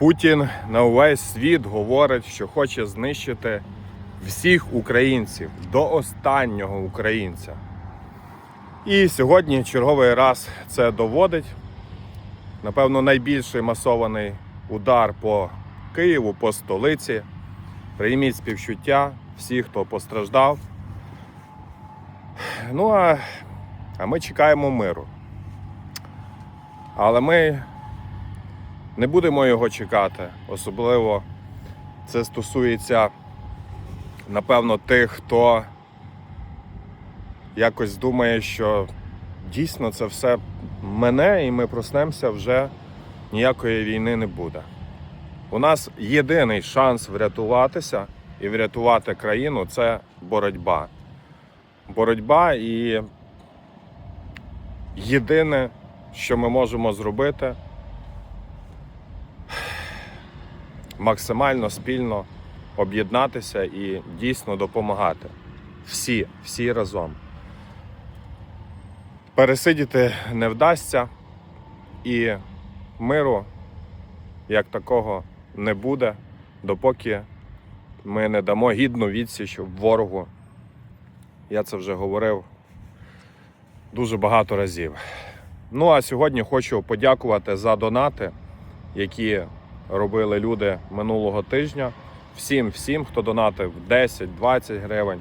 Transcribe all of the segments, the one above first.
Путін на увесь світ говорить, що хоче знищити всіх українців до останнього українця. І сьогодні черговий раз це доводить. Напевно, найбільший масований удар по Києву, по столиці. Прийміть співчуття всіх, хто постраждав. Ну а, а ми чекаємо миру. Але ми не будемо його чекати. Особливо це стосується, напевно, тих, хто якось думає, що дійсно це все мене, і ми проснемося вже ніякої війни не буде. У нас єдиний шанс врятуватися і врятувати країну це боротьба. Боротьба і єдине, що ми можемо зробити, максимально спільно об'єднатися і дійсно допомагати. Всі, всі разом. Пересидіти не вдасться, і миру як такого не буде, допоки ми не дамо гідну відсіч ворогу. Я це вже говорив дуже багато разів. Ну а сьогодні хочу подякувати за донати, які робили люди минулого тижня. Всім, всім, хто донатив 10, 20 гривень,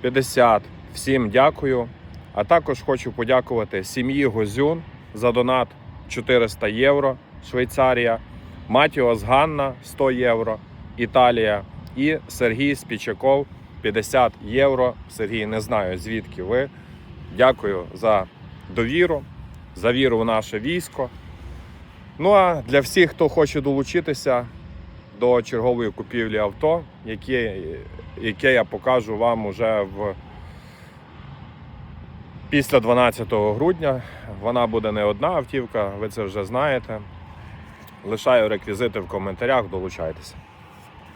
50. Всім дякую. А також хочу подякувати сім'ї Гозюн за донат 400 євро, Швейцарія, Матіос Ганна 100 євро, Італія і Сергій Спічаков 50 євро. Сергій, не знаю звідки ви. Дякую за довіру, за віру в наше військо. Ну а для всіх, хто хоче долучитися до чергової купівлі авто, яке, яке я покажу вам уже в після 12 грудня. Вона буде не одна автівка, ви це вже знаєте. Лишаю реквізити в коментарях, долучайтеся.